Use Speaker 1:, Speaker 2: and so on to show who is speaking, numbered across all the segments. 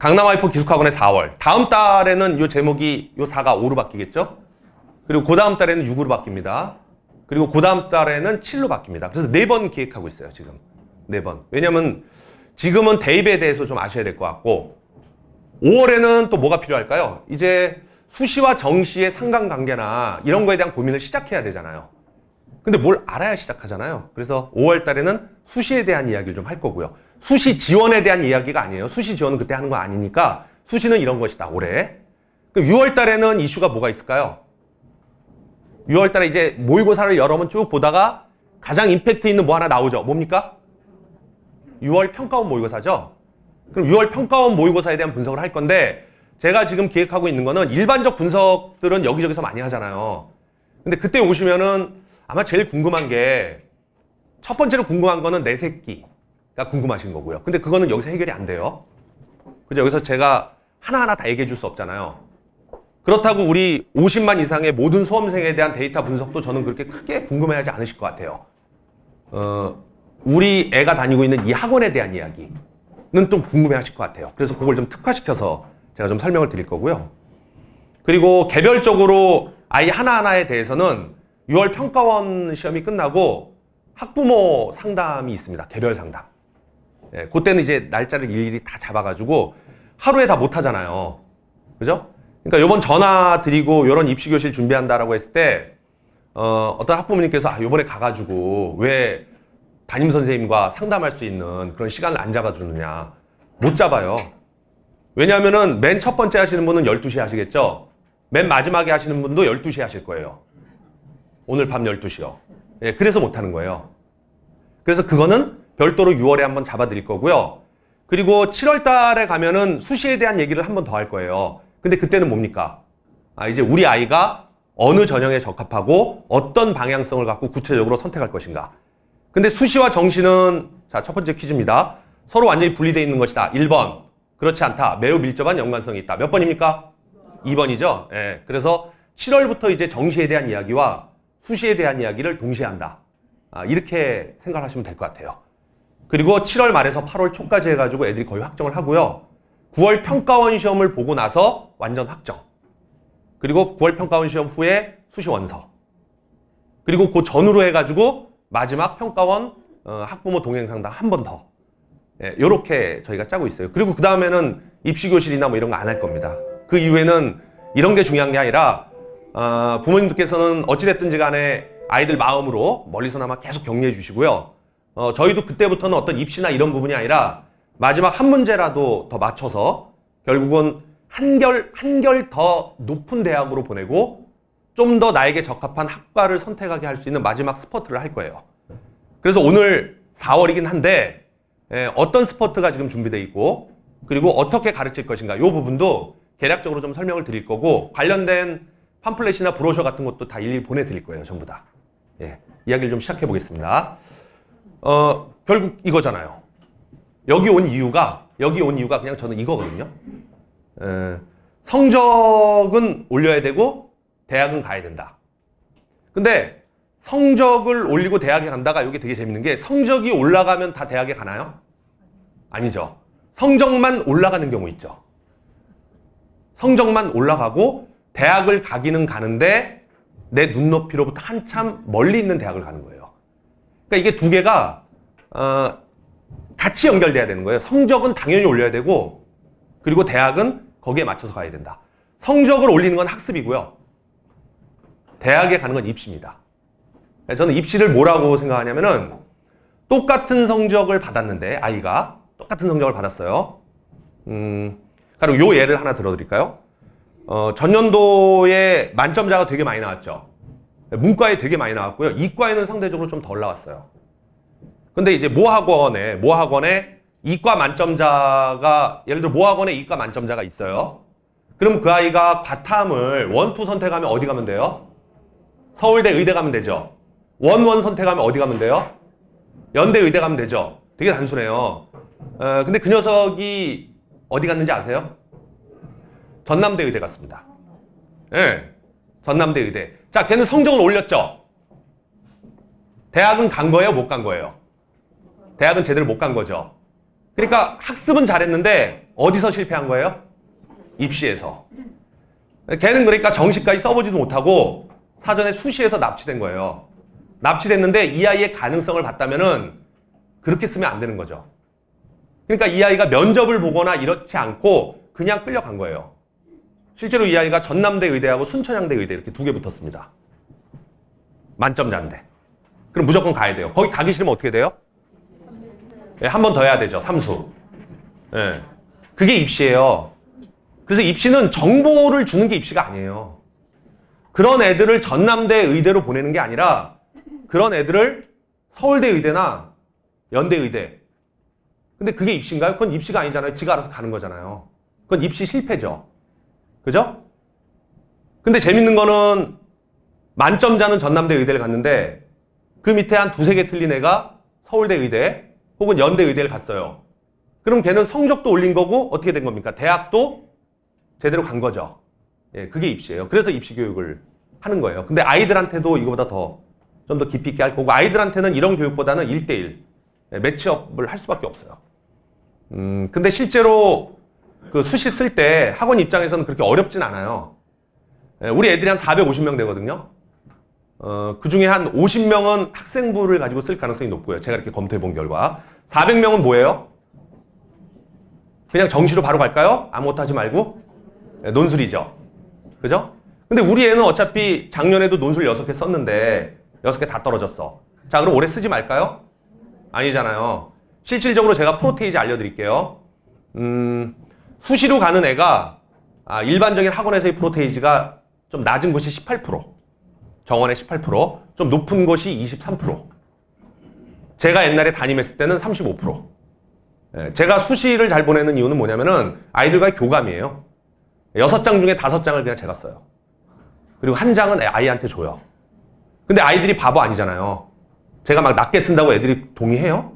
Speaker 1: 강남 와이프 기숙학원의 4월. 다음 달에는 요 제목이 요 4가 5로 바뀌겠죠? 그리고 그 다음 달에는 6으로 바뀝니다. 그리고 그 다음 달에는 7로 바뀝니다. 그래서 네 번 기획하고 있어요, 지금. 네 번. 왜냐면 지금은 대입에 대해서 좀 아셔야 될 것 같고 5월에는 또 뭐가 필요할까요? 이제 수시와 정시의 상관관계나 이런 거에 대한 고민을 시작해야 되잖아요. 근데 뭘 알아야 시작하잖아요. 그래서 5월 달에는 수시에 대한 이야기를 좀 할 거고요. 수시 지원에 대한 이야기가 아니에요. 수시 지원은 그때 하는 거 아니니까 수시는 이런 것이다, 올해. 6월 달에는 이슈가 뭐가 있을까요? 6월 달에 이제 모의고사를 여러 번 쭉 보다가 가장 임팩트 있는 뭐 하나 나오죠. 뭡니까? 6월 평가원 모의고사죠. 그럼 6월 평가원 모의고사에 대한 분석을 할 건데 제가 지금 기획하고 있는 거는 일반적 분석들은 여기저기서 많이 하잖아요. 근데 그때 오시면은 아마 제일 궁금한 게 첫 번째로 궁금한 거는 내 새끼 가 궁금하신 거고요. 근데 그거는 여기서 해결이 안 돼요. 그죠? 여기서 제가 하나하나 다 얘기해 줄 수 없잖아요. 그렇다고 우리 50만 이상의 모든 수험생에 대한 데이터 분석도 저는 그렇게 크게 궁금해하지 않으실 것 같아요. 어, 우리 애가 다니고 있는 이 학원에 대한 이야기는 좀 궁금해하실 것 같아요. 그래서 그걸 좀 특화시켜서 제가 좀 설명을 드릴 거고요. 그리고 개별적으로 아이 하나하나에 대해서는 6월 평가원 시험이 끝나고 학부모 상담이 있습니다. 개별 상담. 예, 그때는 이제 날짜를 일일이 다 잡아가지고 하루에 다 못 하잖아요. 그죠? 그러니까 요번 전화 드리고 요런 입시교실 준비한다라고 했을 때, 어, 어떤 학부모님께서 아, 요번에 가가지고 왜 담임 선생님과 상담할 수 있는 그런 시간을 안 잡아주느냐. 못 잡아요. 왜냐하면은 맨 첫 번째 하시는 분은 12시에 하시겠죠? 맨 마지막에 하시는 분도 12시에 하실 거예요. 오늘 밤 12시요. 예, 그래서 못 하는 거예요. 그래서 그거는 별도로 6월에 한번 잡아 드릴 거고요. 그리고 7월 달에 가면은 수시에 대한 얘기를 한번 더 할 거예요. 근데 그때는 뭡니까? 아, 이제 우리 아이가 어느 전형에 적합하고 어떤 방향성을 갖고 구체적으로 선택할 것인가. 근데 수시와 정시는 자, 첫 번째 퀴즈입니다. 서로 완전히 분리되어 있는 것이다. 1번. 그렇지 않다. 매우 밀접한 연관성이 있다. 몇 번입니까? 2번이죠. 예. 그래서 7월부터 이제 정시에 대한 이야기와 수시에 대한 이야기를 동시에 한다. 아, 이렇게 생각하시면 될 것 같아요. 그리고 7월 말에서 8월 초까지 해가지고 애들이 거의 확정을 하고요. 9월 평가원 시험을 보고 나서 완전 확정. 그리고 9월 평가원 시험 후에 수시 원서. 그리고 그 전후로 해가지고 마지막 평가원 어, 학부모 동행 상담 한 번 더. 예, 요렇게 저희가 짜고 있어요. 그리고 그 다음에는 입시교실이나 뭐 이런 거 안 할 겁니다. 그 이후에는 이런 게 중요한 게 아니라 어, 부모님들께서는 어찌됐든지 간에 아이들 마음으로 멀리서나마 계속 격려해 주시고요. 어, 저희도 그때부터는 어떤 입시나 이런 부분이 아니라 마지막 한 문제라도 더 맞춰서 결국은 한결, 한결 더 높은 대학으로 보내고 좀 더 나에게 적합한 학과를 선택하게 할 수 있는 마지막 스퍼트를 할 거예요. 그래서 오늘 4월이긴 한데 예, 어떤 스퍼트가 지금 준비되어 있고 그리고 어떻게 가르칠 것인가 이 부분도 개략적으로 좀 설명을 드릴 거고 관련된 팜플렛이나 브로셔 같은 것도 다 일일이 보내드릴 거예요. 전부 다. 예, 이야기를 좀 시작해 보겠습니다. 어, 결국 이거잖아요. 여기 온 이유가 여기 온 이유가 그냥 저는 이거거든요. 에, 성적은 올려야 되고 대학은 가야 된다. 근데 성적을 올리고 대학에 간다가 이게 되게 재밌는 게 성적이 올라가면 다 대학에 가나요? 아니죠. 성적만 올라가는 경우 있죠. 성적만 올라가고 대학을 가기는 가는데 내 눈높이로부터 한참 멀리 있는 대학을 가는 거예요. 그러니까 이게 두 개가 어, 같이 연결돼야 되는 거예요. 성적은 당연히 올려야 되고 그리고 대학은 거기에 맞춰서 가야 된다. 성적을 올리는 건 학습이고요. 대학에 가는 건 입시입니다. 저는 입시를 뭐라고 생각하냐면은 똑같은 성적을 받았는데 아이가 똑같은 성적을 받았어요. 음, 그리고 요 예를 하나 들어드릴까요? 어, 전년도에 만점자가 되게 많이 나왔죠. 문과에 되게 많이 나왔고요. 이과에는 상대적으로 좀 덜 나왔어요. 근데 이제 모학원에, 모학원에 이과 만점자가, 예를 들어 모학원에 이과 만점자가 있어요. 그럼 그 아이가 과탐을 원투 선택하면 어디 가면 돼요? 서울대 의대 가면 되죠. 원원 선택하면 어디 가면 돼요? 연대 의대 가면 되죠. 되게 단순해요. 어, 근데 그 녀석이 어디 갔는지 아세요? 전남대 의대 갔습니다. 예. 전남대 의대. 자, 걔는 성적을 올렸죠? 대학은 간 거예요? 못 간 거예요? 대학은 제대로 못 간 거죠. 그러니까 학습은 잘했는데 어디서 실패한 거예요? 입시에서. 걔는 그러니까 정시까지 써보지도 못하고 사전에 수시에서 납치된 거예요. 납치됐는데 이 아이의 가능성을 봤다면은 그렇게 쓰면 안 되는 거죠. 그러니까 이 아이가 면접을 보거나 이렇지 않고 그냥 끌려간 거예요. 실제로 이 아이가 전남대 의대하고 순천향대 의대 이렇게 두 개 붙었습니다. 만점자인데. 그럼 무조건 가야 돼요. 거기 가기 싫으면 어떻게 돼요? 예, 한 번 더 해야 되죠. 삼수. 예. 그게 입시예요. 그래서 입시는 정보를 주는 게 입시가 아니에요. 그런 애들을 전남대 의대로 보내는 게 아니라 그런 애들을 서울대 의대나 연대 의대. 근데 그게 입시인가요? 그건 입시가 아니잖아요. 지가 알아서 가는 거잖아요. 그건 입시 실패죠. 그죠? 근데 재밌는 거는 만점자는 전남대 의대를 갔는데 그 밑에 한 두세 개 틀린 애가 서울대 의대 혹은 연대 의대를 갔어요. 그럼 걔는 성적도 올린 거고 어떻게 된 겁니까? 대학도 제대로 간 거죠. 예, 그게 입시예요. 그래서 입시 교육을 하는 거예요. 근데 아이들한테도 이거보다 더 좀 더 깊이 있게 할 거고 아이들한테는 이런 교육보다는 1대1 예, 매치업을 할 수밖에 없어요. 음, 근데 실제로 그 수시 쓸 때 학원 입장에서는 그렇게 어렵진 않아요. 예, 우리 애들이 한 450명 되거든요. 어, 그 중에 한 50명은 학생부를 가지고 쓸 가능성이 높고요. 제가 이렇게 검토해 본 결과. 400명은 뭐예요? 그냥 정시로 바로 갈까요? 아무것도 하지 말고? 예, 논술이죠. 그죠? 근데 우리 애는 어차피 작년에도 논술 6개 썼는데 6개 다 떨어졌어. 자, 그럼 올해 쓰지 말까요? 아니잖아요. 실질적으로 제가 프로테이지 알려드릴게요. 음, 수시로 가는 애가 아, 일반적인 학원에서의 프로테이지가 좀 낮은 곳이 18%, 정원의 18%, 좀 높은 곳이 23%. 제가 옛날에 담임했을 때는 35%. 예, 제가 수시를 잘 보내는 이유는 뭐냐면은 아이들과의 교감이에요. 여섯 장 중에 다섯 장을 그냥 제가 써요. 그리고 한 장은 아이한테 줘요. 근데 아이들이 바보 아니잖아요. 제가 막 낮게 쓴다고 애들이 동의해요?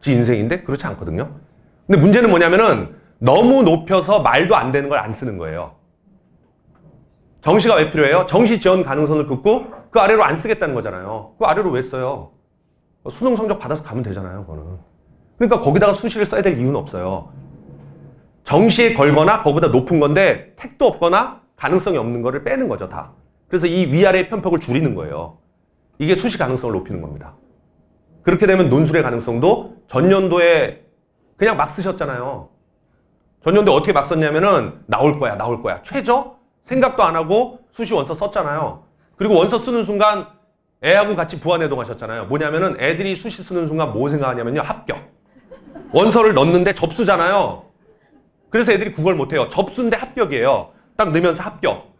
Speaker 1: 지 인생인데? 그렇지 않거든요. 근데 문제는 뭐냐면은 너무 높여서 말도 안 되는 걸 안 쓰는 거예요. 정시가 왜 필요해요? 정시 지원 가능성을 긋고 그 아래로 안 쓰겠다는 거잖아요. 그 아래로 왜 써요? 수능 성적 받아서 가면 되잖아요, 그거는. 그러니까 거기다가 수시를 써야 될 이유는 없어요. 정시에 걸거나 그거보다 높은 건데 택도 없거나 가능성이 없는 거를 빼는 거죠, 다. 그래서 이 위아래 편폭을 줄이는 거예요. 이게 수시 가능성을 높이는 겁니다. 그렇게 되면 논술의 가능성도 전년도에 그냥 막 쓰셨잖아요. 전년도에 어떻게 막 썼냐면은 나올 거야, 나올 거야. 최저? 생각도 안 하고 수시 원서 썼잖아요. 그리고 원서 쓰는 순간 애하고 같이 부안해동 하셨잖아요. 뭐냐면은 애들이 수시 쓰는 순간 뭐 생각하냐면요. 합격. 원서를 넣는데 접수잖아요. 그래서 애들이 그걸 못해요. 접수인데 합격이에요. 딱 넣으면서 합격.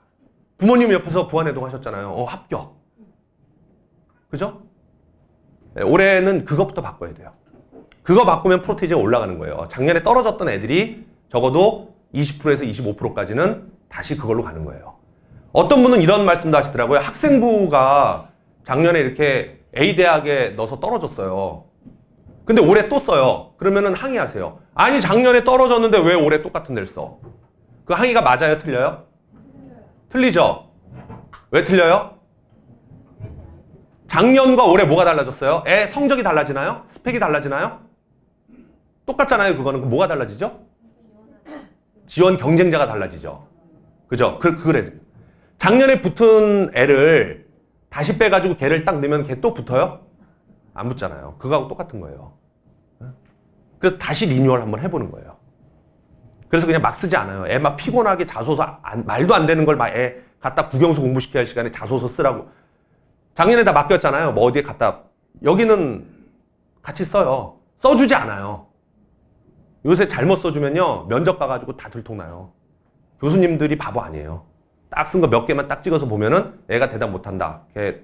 Speaker 1: 부모님 옆에서 부안해동 하셨잖아요. 어, 합격. 그죠? 네, 올해는 그것부터 바꿔야 돼요. 그거 바꾸면 프로테이지가 올라가는 거예요. 작년에 떨어졌던 애들이 적어도 20%에서 25%까지는 다시 그걸로 가는 거예요. 어떤 분은 이런 말씀도 하시더라고요. 학생부가 작년에 이렇게 A 대학에 넣어서 떨어졌어요. 근데 올해 또 써요. 그러면은 항의하세요. 아니 작년에 떨어졌는데 왜 올해 똑같은 데를 써? 그 항의가 맞아요? 틀려요? 틀리죠? 왜 틀려요? 작년과 올해 뭐가 달라졌어요? 애 성적이 달라지나요? 스펙이 달라지나요? 똑같잖아요. 그거는 뭐가 달라지죠? 지원 경쟁자가 달라지죠. 그죠? 그, 그래. 작년에 붙은 애를 다시 빼가지고 걔를 딱 넣으면 걔 또 붙어요? 안 붙잖아요. 그거하고 똑같은 거예요. 그래서 다시 리뉴얼 한번 해보는 거예요. 그래서 그냥 막 쓰지 않아요. 애 막 피곤하게 자소서 안- 말도 안 되는 걸 막 애 갖다 국영수 공부시켜야 할 시간에 자소서 쓰라고. 작년에 다 맡겼잖아요. 뭐 어디에 갖다. 여기는 같이 써요. 써주지 않아요. 요새 잘못 써주면요. 면접 봐가지고 다 들통나요. 교수님들이 바보 아니에요. 딱 쓴 거 몇 개만 딱 찍어서 보면은 애가 대답 못한다. 걔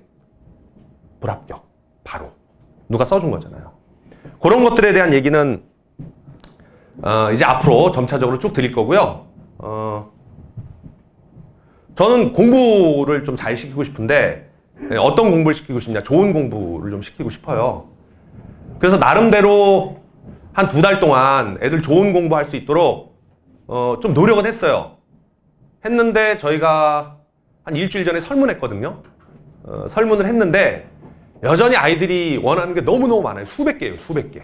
Speaker 1: 불합격. 바로. 누가 써준 거잖아요. 그런 것들에 대한 얘기는 어, 이제 앞으로 점차적으로 쭉 드릴 거고요. 어, 저는 공부를 좀 잘 시키고 싶은데 네, 어떤 공부를 시키고 싶냐? 좋은 공부를 좀 시키고 싶어요. 그래서 나름대로 한 두 달 동안 애들 좋은 공부할 수 있도록 어, 좀 노력은 했어요. 했는데 저희가 한 일주일 전에 설문했거든요. 어, 설문을 했는데 여전히 아이들이 원하는 게 너무너무 많아요. 수백 개예요, 수백 개.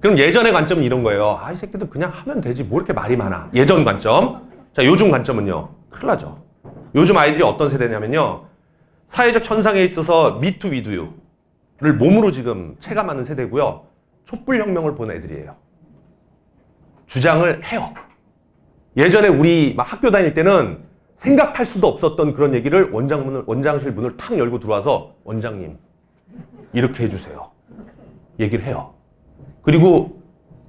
Speaker 1: 그럼 예전의 관점은 이런 거예요. 아, 이 새끼들 그냥 하면 되지. 뭐 이렇게 말이 많아. 예전 관점. 자, 요즘 관점은요. 큰일 나죠. 요즘 아이들이 어떤 세대냐면요. 사회적 현상에 있어서 미투 위두유를 몸으로 지금 체감하는 세대고요. 촛불혁명을 본 애들이에요. 주장을 해요. 예전에 우리 막 학교 다닐 때는 생각할 수도 없었던 그런 얘기를 원장문을, 원장실 문을 탁 열고 들어와서 원장님, 이렇게 해주세요. 얘기를 해요. 그리고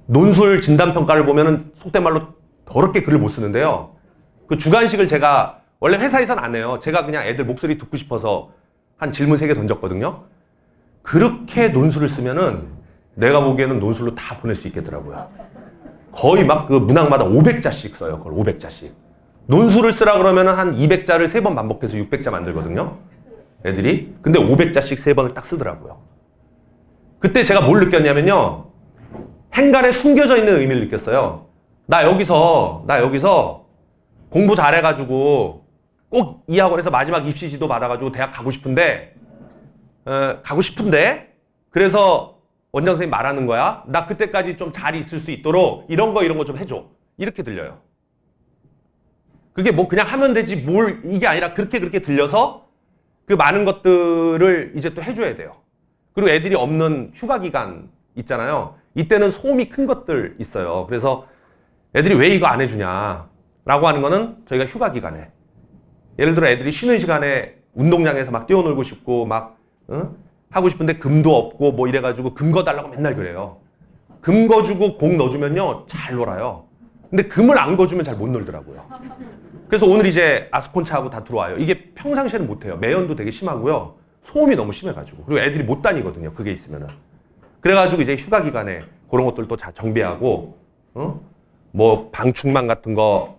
Speaker 1: 논술 진단평가를 보면은 속된 말로 더럽게 글을 못 쓰는데요. 그 주관식을 제가 원래 회사에선 안 해요. 제가 그냥 애들 목소리 듣고 싶어서 한 질문 세 개 던졌거든요. 그렇게 논술을 쓰면은 내가 보기에는 논술로 다 보낼 수 있겠더라고요. 거의 막 그 문항마다 500자씩 써요. 그걸 500자씩. 논술을 쓰라 그러면은 한 200자를 세 번 반복해서 600자 만들거든요. 애들이. 근데 500자씩 세 번을 딱 쓰더라고요. 그때 제가 뭘 느꼈냐면요. 행간에 숨겨져 있는 의미를 느꼈어요. 나 여기서, 나 여기서 공부 잘해가지고 꼭 이 학원에서 마지막 입시 지도 받아가지고 대학 가고 싶은데, 어, 가고 싶은데, 그래서 원장 선생님 말하는 거야. 나 그때까지 좀 잘 있을 수 있도록 이런 거 이런 거 좀 해줘. 이렇게 들려요. 그게 뭐 그냥 하면 되지 뭘 이게 아니라 그렇게 그렇게 들려서 그 많은 것들을 이제 또 해줘야 돼요. 그리고 애들이 없는 휴가 기간 있잖아요. 이때는 소음이 큰 것들 있어요. 그래서 애들이 왜 이거 안 해주냐라고 하는 거는 저희가 휴가 기간에 예를 들어 애들이 쉬는 시간에 운동장에서 막 뛰어놀고 싶고 막 응? 하고 싶은데 금도 없고 뭐 이래가지고 금 거 달라고 맨날 그래요. 금 거주고 공 넣어주면요 잘 놀아요. 근데 금을 안 거주면 잘 못 놀더라고요. 그래서 오늘 이제 아스콘차하고 다 들어와요. 이게 평상시에는 못해요. 매연도 되게 심하고요. 소음이 너무 심해가지고. 그리고 애들이 못 다니거든요. 그게 있으면은. 그래가지고 이제 휴가 기간에 그런 것들도 다 정비하고, 어? 뭐 방충망 같은 거,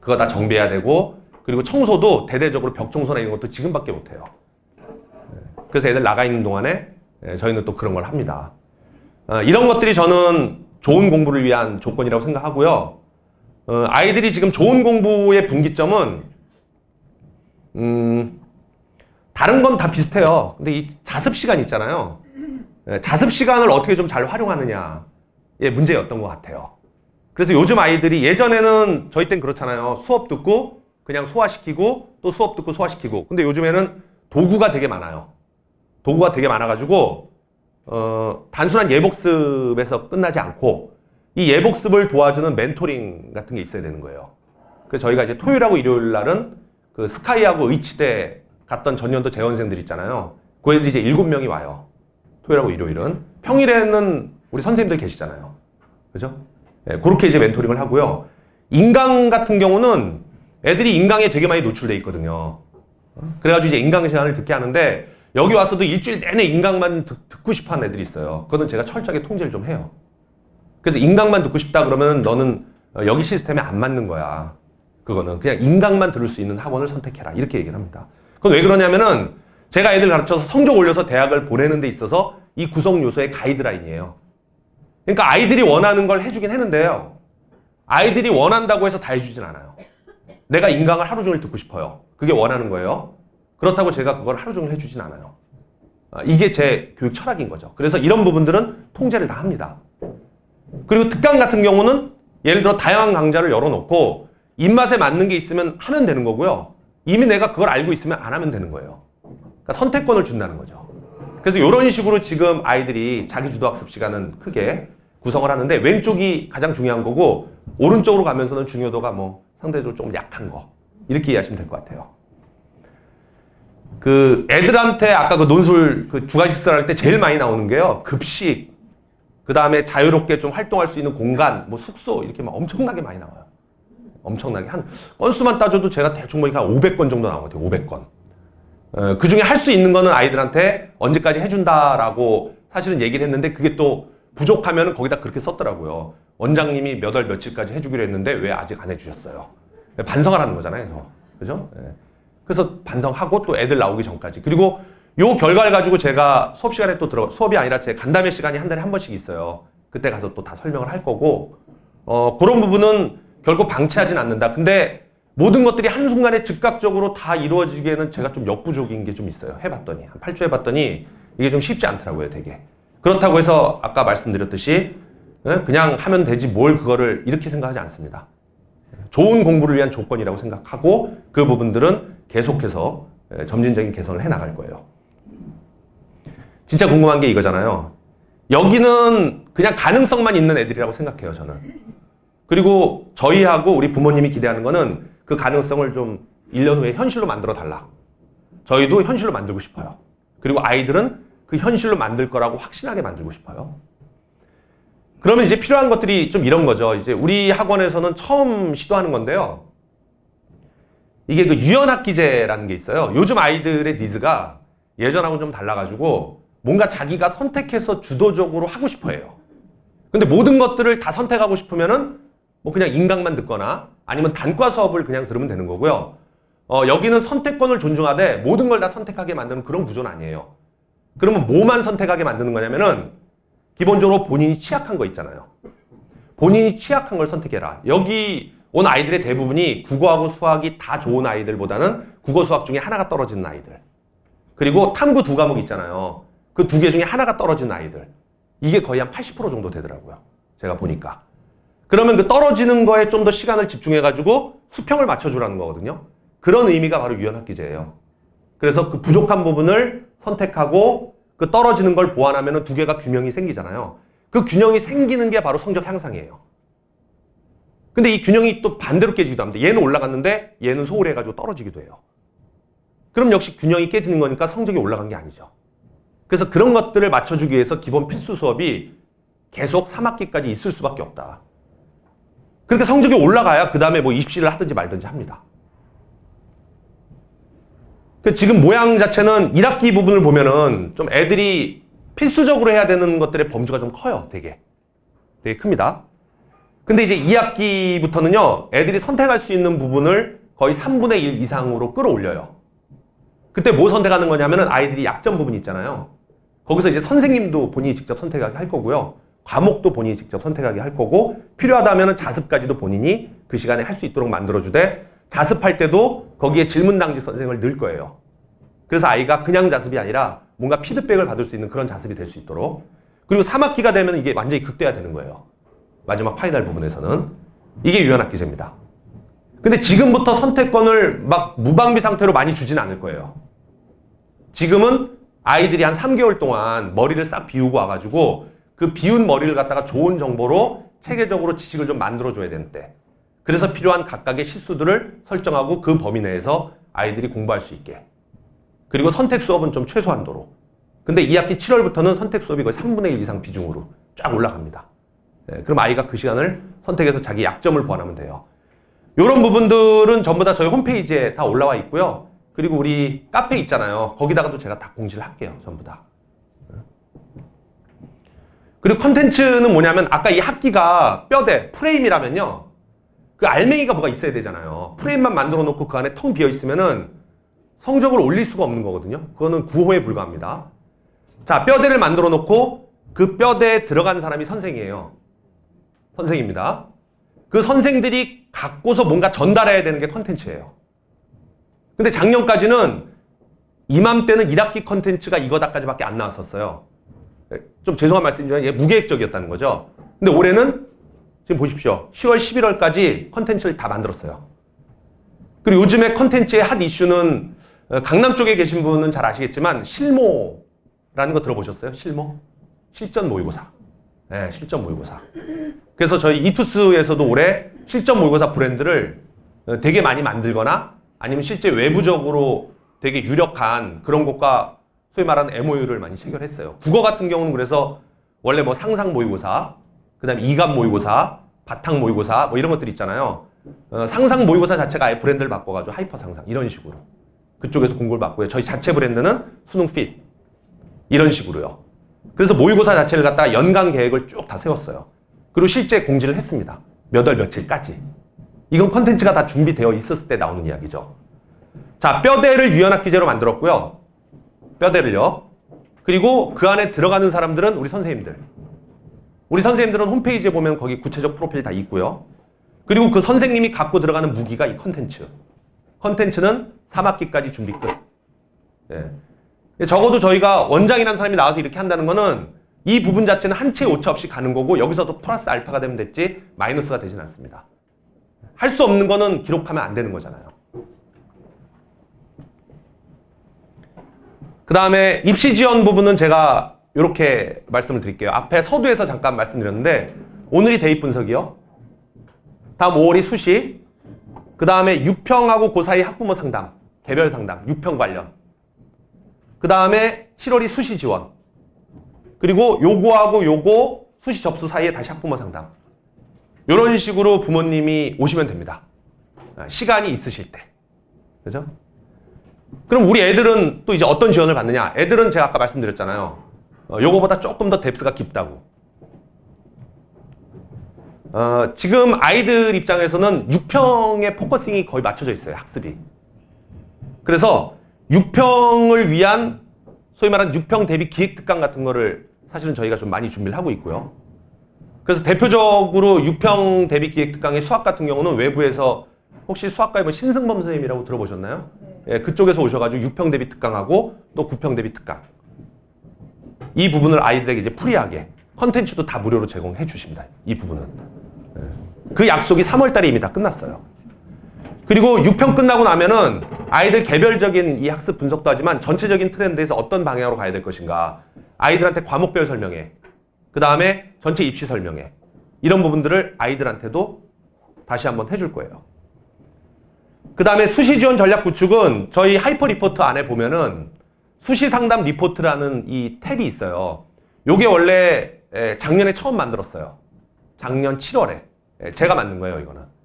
Speaker 1: 그거 다 정비해야 되고, 그리고 청소도 대대적으로 벽 청소나 이런 것도 지금밖에 못해요. 그래서 애들 나가 있는 동안에 예, 저희는 또 그런 걸 합니다. 어, 이런 것들이 저는 좋은 공부를 위한 조건이라고 생각하고요. 어, 아이들이 지금 좋은 공부의 분기점은 음, 다른 건 다 비슷해요. 근데 이 자습 시간 있잖아요. 예, 자습 시간을 어떻게 좀 잘 활용하느냐의 문제였던 것 같아요. 그래서 요즘 아이들이 예전에는 저희 땐 그렇잖아요. 수업 듣고 그냥 소화시키고 또 수업 듣고 소화시키고. 근데 요즘에는 도구가 되게 많아요. 도구가 되게 많아가지고 어, 단순한 예복습에서 끝나지 않고 이 예복습을 도와주는 멘토링 같은 게 있어야 되는 거예요. 그래서 저희가 이제 토요일하고 일요일 날은 그 스카이하고 의치대 갔던 전년도 재원생들 있잖아요. 그 애들이 이제 일곱 명이 와요. 토요일하고 일요일은. 평일에는 우리 선생님들 계시잖아요. 그죠? 네, 그렇게 이제 멘토링을 하고요. 인강 같은 경우는 애들이 인강에 되게 많이 노출돼 있거든요. 그래가지고 이제 인강 시간을 듣게 하는데 여기 와서도 일주일 내내 인강만 듣, 고 싶어 하는 애들이 있어요. 그거는 제가 철저하게 통제를 좀 해요. 그래서 인강만 듣고 싶다 그러면 너는 어, 여기 시스템에 안 맞는 거야. 그거는 그냥 인강만 들을 수 있는 학원을 선택해라. 이렇게 얘기를 합니다. 그건 왜 그러냐면은 제가 애들 가르쳐서 성적 올려서 대학을 보내는 데 있어서 이 구성 요소의 가이드라인이에요. 그러니까 아이들이 원하는 걸 해주긴 했는데요. 아이들이 원한다고 해서 다 해주진 않아요. 내가 인강을 하루 종일 듣고 싶어요. 그게 원하는 거예요. 그렇다고 제가 그걸 하루 종일 해주진 않아요. 아, 이게 제 교육 철학인 거죠. 그래서 이런 부분들은 통제를 다 합니다. 그리고 특강 같은 경우는 예를 들어 다양한 강좌를 열어놓고 입맛에 맞는 게 있으면 하면 되는 거고요. 이미 내가 그걸 알고 있으면 안 하면 되는 거예요. 그러니까 선택권을 준다는 거죠. 그래서 이런 식으로 지금 아이들이 자기 주도학습 시간은 크게 구성을 하는데 왼쪽이 가장 중요한 거고 오른쪽으로 가면서는 중요도가 뭐 상대적으로 조금 약한 거 이렇게 이해하시면 될 것 같아요. 그 애들한테 아까 그 논술 그 주간 식사를 할때 제일 많이 나오는 게요 급식 그 다음에 자유롭게 좀 활동할 수 있는 공간 뭐 숙소 이렇게 막 엄청나게 많이 나와요. 엄청나게 한 건수만 따져도 제가 대충 보니까 500건 정도 나온 것 같아요. 500건. 어, 그 중에 할 수 있는 거는 아이들한테 언제까지 해준다라고 사실은 얘기를 했는데 그게 또 부족하면 거기다 그렇게 썼더라고요. 원장님이 몇 월 며칠까지 해주기로 했는데 왜 아직 안 해주셨어요? 반성을 하는 거잖아요. 그죠? 예. 그래서 반성하고 또 애들 나오기 전까지. 그리고 요 결과를 가지고 제가 수업 시간에 또 들어, 수업이 아니라 제 간담회 시간이 한 달에 한 번씩 있어요. 그때 가서 또 다 설명을 할 거고, 어, 그런 부분은 결국 방치하진 않는다. 근데 모든 것들이 한순간에 즉각적으로 다 이루어지기에는 제가 좀 역부족인 게 좀 있어요. 해봤더니. 한 8주 해봤더니 이게 좀 쉽지 않더라고요, 되게. 그렇다고 해서 아까 말씀드렸듯이 예, 그냥 하면 되지 뭘 그거를 이렇게 생각하지 않습니다. 좋은 공부를 위한 조건이라고 생각하고 그 부분들은 계속해서 예, 점진적인 개선을 해 나갈 거예요. 진짜 궁금한 게 이거잖아요. 여기는 그냥 가능성만 있는 애들이라고 생각해요, 저는. 그리고 저희하고 우리 부모님이 기대하는 거는 그 가능성을 좀 1년 후에 현실로 만들어 달라. 저희도 현실로 만들고 싶어요. 그리고 아이들은 그 현실로 만들 거라고 확신하게 만들고 싶어요. 그러면 이제 필요한 것들이 좀 이런 거죠. 이제 우리 학원에서는 처음 시도하는 건데요. 이게 그 유연학 기제라는 게 있어요. 요즘 아이들의 니즈가 예전하고 좀 달라가지고 뭔가 자기가 선택해서 주도적으로 하고 싶어 해요. 근데 모든 것들을 다 선택하고 싶으면은 뭐 그냥 인강만 듣거나 아니면 단과 수업을 그냥 들으면 되는 거고요. 어, 여기는 선택권을 존중하되 모든 걸 다 선택하게 만드는 그런 구조는 아니에요. 그러면 뭐만 선택하게 만드는 거냐면은 기본적으로 본인이 취약한 거 있잖아요. 본인이 취약한 걸 선택해라. 여기 온 아이들의 대부분이 국어하고 수학이 다 좋은 아이들보다는 국어 수학 중에 하나가 떨어지는 아이들. 그리고 탐구 두 과목 있잖아요. 그 두 개 중에 하나가 떨어지는 아이들. 이게 거의 한 80% 정도 되더라고요. 제가 보니까. 그러면 그 떨어지는 거에 좀 더 시간을 집중해가지고 수평을 맞춰주라는 거거든요. 그런 의미가 바로 유연학기제예요. 그래서 그 부족한 부분을 선택하고 그 떨어지는 걸 보완하면 두 개가 균형이 생기잖아요. 그 균형이 생기는 게 바로 성적 향상이에요. 근데 이 균형이 또 반대로 깨지기도 합니다. 얘는 올라갔는데 얘는 소홀해가지고 떨어지기도 해요. 그럼 역시 균형이 깨지는 거니까 성적이 올라간 게 아니죠. 그래서 그런 것들을 맞춰주기 위해서 기본 필수 수업이 계속 3학기까지 있을 수밖에 없다. 그렇게 성적이 올라가야 그 다음에 뭐 입시를 하든지 말든지 합니다. 그 지금 모양 자체는 1학기 부분을 보면은 좀 애들이 필수적으로 해야 되는 것들의 범주가 좀 커요. 되게. 되게 큽니다. 근데 이제 2학기부터는요, 애들이 선택할 수 있는 부분을 거의 3분의 1 이상으로 끌어올려요. 그때 뭐 선택하는 거냐면은 아이들이 약점 부분 있잖아요. 거기서 이제 선생님도 본인이 직접 선택하게 할 거고요. 과목도 본인이 직접 선택하게 할 거고, 필요하다면 자습까지도 본인이 그 시간에 할 수 있도록 만들어주되, 자습할 때도 거기에 질문 당지 선생을 넣을 거예요. 그래서 아이가 그냥 자습이 아니라 뭔가 피드백을 받을 수 있는 그런 자습이 될 수 있도록. 그리고 3학기가 되면 이게 완전히 극대화되는 거예요. 마지막 파이널 부분에서는. 이게 유연학 기제입니다. 근데 지금부터 선택권을 막 무방비 상태로 많이 주진 않을 거예요. 지금은 아이들이 한 3개월 동안 머리를 싹 비우고 와가지고 그 비운 머리를 갖다가 좋은 정보로 체계적으로 지식을 좀 만들어줘야 되는 때. 그래서 필요한 각각의 실수들을 설정하고 그 범위 내에서 아이들이 공부할 수 있게. 그리고 선택 수업은 좀 최소한도로. 근데 2학기 7월부터는 선택 수업이 거의 3분의 1 이상 비중으로 쫙 올라갑니다. 네, 그럼 아이가 그 시간을 선택해서 자기 약점을 보완하면 돼요. 이런 부분들은 전부 다 저희 홈페이지에 다 올라와 있고요. 그리고 우리 카페 있잖아요. 거기다가도 제가 다 공지를 할게요. 전부 다. 그리고 컨텐츠는 뭐냐면 아까 이 학기가 뼈대, 프레임이라면요. 그 알맹이가 뭐가 있어야 되잖아요. 프레임만 만들어 놓고 그 안에 텅 비어 있으면은 성적을 올릴 수가 없는 거거든요. 그거는 구호에 불과합니다. 자, 뼈대를 만들어 놓고 그 뼈대에 들어간 사람이 선생이에요. 선생입니다. 그 선생들이 갖고서 뭔가 전달해야 되는 게 컨텐츠예요. 근데 작년까지는 이맘때는 1학기 컨텐츠가 이거다까지밖에 안 나왔었어요. 좀 죄송한 말씀이지만 이게 무계획적이었다는 거죠. 근데 올해는 지금 보십시오. 10월, 11월까지 컨텐츠를 다 만들었어요. 그리고 요즘에 컨텐츠의 핫 이슈는 어, 강남 쪽에 계신 분은 잘 아시겠지만 실모라는 거 들어보셨어요? 실모? 실전 모의고사. 네, 실전 모의고사. 그래서 저희 이투스에서도 올해 실전 모의고사 브랜드를 어, 되게 많이 만들거나 아니면 실제 외부적으로 되게 유력한 그런 곳과 소위 말하는 MOU를 많이 체결했어요. 국어 같은 경우는 그래서 원래 뭐 상상 모의고사, 그 다음에 이감 모의고사, 바탕 모의고사 뭐 이런 것들 있잖아요. 어, 상상 모의고사 자체가 아예 브랜드를 바꿔가지고 하이퍼 상상 이런 식으로 그쪽에서 공고를 받고요. 저희 자체 브랜드는 수능 핏 이런 식으로요. 그래서 모의고사 자체를 갖다가 연간 계획을 쭉 다 세웠어요. 그리고 실제 공지를 했습니다. 몇 월 며칠까지. 이건 컨텐츠가 다 준비되어 있었을 때 나오는 이야기죠. 자, 뼈대를 유연학 기제로 만들었고요. 뼈대를요. 그리고 그 안에 들어가는 사람들은 우리 선생님들. 우리 선생님들은 홈페이지에 보면 거기 구체적 프로필 다 있고요. 그리고 그 선생님이 갖고 들어가는 무기가 이 컨텐츠. 컨텐츠는 3학기까지 준비 끝. 예. 적어도 저희가 원장이라는 사람이 나와서 이렇게 한다는 거는 이 부분 자체는 한치의 오차 없이 가는 거고 여기서도 플러스 알파가 되면 됐지 마이너스가 되진 않습니다. 할 수 없는 거는 기록하면 안 되는 거잖아요. 그 다음에 입시 지원 부분은 제가 이렇게 말씀을 드릴게요. 앞에 서두에서 잠깐 말씀드렸는데 오늘이 대입 분석이요. 다음 5월이 수시. 그 다음에 6평하고 그 사이 학부모 상담, 개별 상담, 6평 관련. 그 다음에 7월이 수시 지원. 그리고 요거하고 요거 수시 접수 사이에 다시 학부모 상담. 이런 식으로 부모님이 오시면 됩니다. 아, 시간이 있으실 때. 그죠? 그럼 우리 애들은 또 이제 어떤 지원을 받느냐? 애들은 제가 아까 말씀드렸잖아요. 어, 요거보다 조금 더 뎁스가 깊다고. 어, 지금 아이들 입장에서는 6평의 포커싱이 거의 맞춰져 있어요, 학습이. 그래서 6평을 위한 소위 말하는 6평 대비 기획 특강 같은 거를 사실은 저희가 좀 많이 준비를 하고 있고요. 그래서 대표적으로 6평 대비 기획 특강의 수학 같은 경우는 외부에서 혹시 수학과에 뭐 신승범 선생님이라고 들어보셨나요? 예, 그쪽에서 오셔가지고 6평 대비 특강하고 또 9평 대비 특강. 이 부분을 아이들에게 이제 프리하게 컨텐츠도 다 무료로 제공해 주십니다. 이 부분은. 예. 그 약속이 3월 달에 이미 다 끝났어요. 그리고 6평 끝나고 나면은 아이들 개별적인 이 학습 분석도 하지만 전체적인 트렌드에서 어떤 방향으로 가야 될 것인가. 아이들한테 과목별 설명회. 그 다음에 전체 입시 설명회. 이런 부분들을 아이들한테도 다시 한번 해줄 거예요. 그 다음에 수시 지원 전략 구축은 저희 하이퍼 리포트 안에 보면은 수시 상담 리포트라는 이 탭이 있어요. 요게 원래 에, 작년에 처음 만들었어요. 작년 7월에. 제가 만든 거예요, 이거는.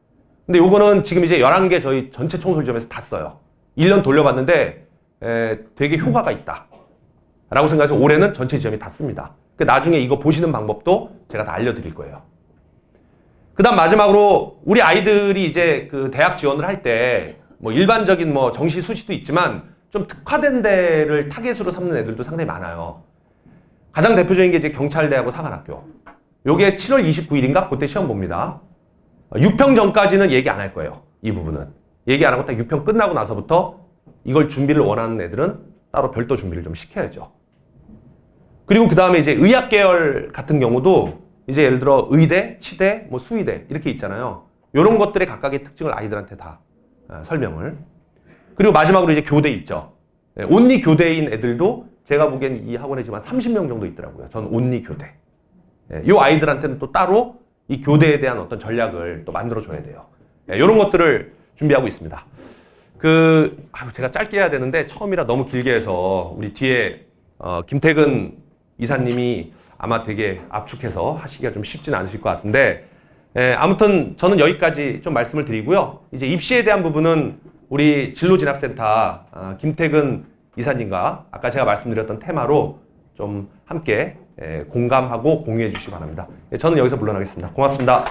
Speaker 1: 근데 요거는 지금 이제 11개 저희 전체 총술점에서 다 써요. 1년 돌려봤는데 에, 되게 효과가 있다. 라고 생각해서 올해는 전체 지점이 다 씁니다. 그 나중에 이거 보시는 방법도 제가 다 알려드릴 거예요. 그 다음 마지막으로 우리 아이들이 이제 그 대학 지원을 할 때 뭐 일반적인 뭐 정시 수시도 있지만 좀 특화된 데를 타겟으로 삼는 애들도 상당히 많아요. 가장 대표적인 게 이제 경찰대하고 사관학교. 요게 7월 29일인가? 그때 시험 봅니다. 6평 전까지는 얘기 안 할 거예요. 이 부분은. 얘기 안 하고 딱 6평 끝나고 나서부터 이걸 준비를 원하는 애들은 따로 별도 준비를 좀 시켜야죠. 그리고 그 다음에 이제 의학 계열 같은 경우도 이제 예를 들어 의대, 치대, 뭐 수의대 이렇게 있잖아요. 이런 것들의 각각의 특징을 아이들한테 다 어, 설명을. 그리고 마지막으로 이제 교대 있죠. 예, 온리 교대인 애들도 제가 보기엔 이 학원에 지금 한 30명 정도 있더라고요. 전 온리 교대. 예, 이 아이들한테는 또 따로 이 교대에 대한 어떤 전략을 또 만들어줘야 돼요. 이런 것들을 준비하고 있습니다. 그, 아유, 제가 짧게 해야 되는데 처음이라 너무 길게 해서 우리 뒤에 어, 김태근 이사님이 아마 되게 압축해서 하시기가 좀 쉽진 않으실 것 같은데 예, 아무튼 저는 여기까지 좀 말씀을 드리고요. 이제 입시에 대한 부분은 우리 진로진학센터 아, 김태근 이사님과 아까 제가 말씀드렸던 테마로 좀 함께 예, 공감하고 공유해 주시기 바랍니다. 예, 저는 여기서 물러나겠습니다. 고맙습니다.